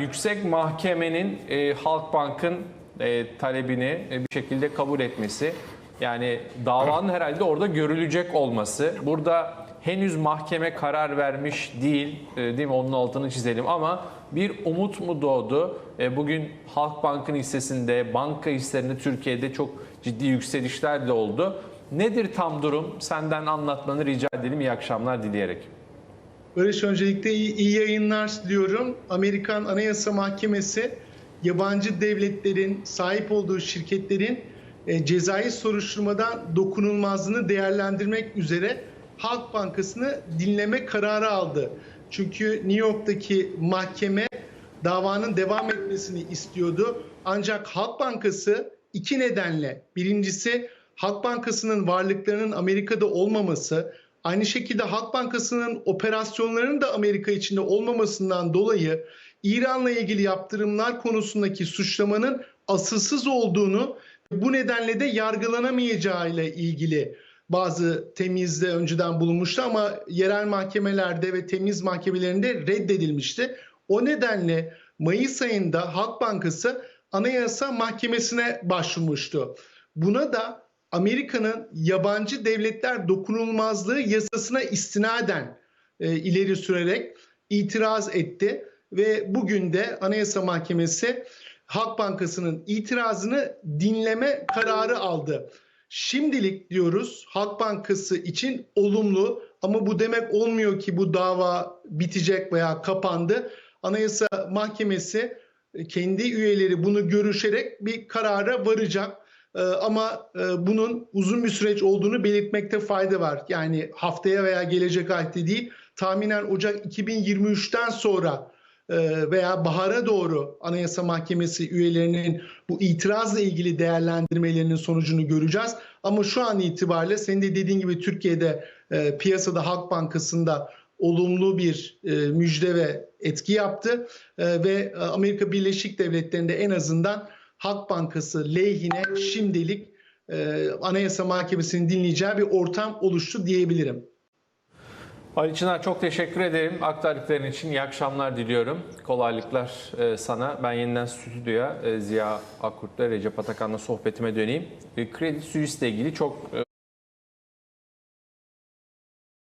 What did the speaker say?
Yüksek Mahkemenin e, Halkbank'ın e, talebini e, bir şekilde kabul etmesi, yani davanın herhalde orada görülecek olması. Burada henüz mahkeme karar vermiş değil, e, değil mi? Onun altını çizelim ama bir umut mu doğdu? E, bugün Halkbank'ın hissesinde, banka hisselerinde Türkiye'de çok ciddi yükselişler de oldu. Nedir tam durum? Senden anlatmanı rica edelim. İyi akşamlar dileyerek. Barış öncelikle iyi, iyi yayınlar diliyorum. Amerikan Anayasa Mahkemesi yabancı devletlerin sahip olduğu şirketlerin e, cezai soruşturmadan dokunulmazlığını değerlendirmek üzere Halk Bankası'nı dinleme kararı aldı. Çünkü New York'taki mahkeme davanın devam etmesini istiyordu. Ancak Halk Bankası iki nedenle. Birincisi Halk Bankası'nın varlıklarının Amerika'da olmaması, aynı şekilde Halk Bankası'nın operasyonlarının da Amerika içinde olmamasından dolayı İran'la ilgili yaptırımlar konusundaki suçlamanın asılsız olduğunu bu nedenle de yargılanamayacağı ile ilgili bazı temizde önceden bulunmuştu ama yerel mahkemelerde ve temiz mahkemelerinde reddedilmişti. O nedenle Mayıs ayında Halk Bankası Anayasa Mahkemesi'ne başvurmuştu. Buna da Amerika'nın yabancı devletler dokunulmazlığı yasasına istinaden e, ileri sürerek itiraz etti ve bugün de Anayasa Mahkemesi Halk Bankası'nın itirazını dinleme kararı aldı. Şimdilik diyoruz Halk Bankası için olumlu ama bu demek olmuyor ki bu dava bitecek veya kapandı. Anayasa Mahkemesi e, kendi üyeleri bunu görüşerek bir karara varacak. Ee, ama e, bunun uzun bir süreç olduğunu belirtmekte fayda var. Yani haftaya veya gelecek ayda değil, tahminen Ocak 2023'ten sonra e, veya bahara doğru Anayasa Mahkemesi üyelerinin bu itirazla ilgili değerlendirmelerinin sonucunu göreceğiz. Ama şu an itibariyle senin de dediğin gibi Türkiye'de e, piyasada Halk Bankası'nda olumlu bir müjde ve etki yaptı ve Amerika Birleşik Devletleri'nde en azından Halk Bankası lehine şimdilik e, Anayasa Mahkemesi'nin dinleyeceği bir ortam oluştu diyebilirim. Ali Çınar çok teşekkür ederim aktardıkların için. İyi akşamlar diliyorum. Kolaylıklar e, sana. Ben yeniden stüdyoya e, Ziya Akkurt'la Recep Atakan'la sohbetime döneyim. E, Kredi Suisse ile ilgili çok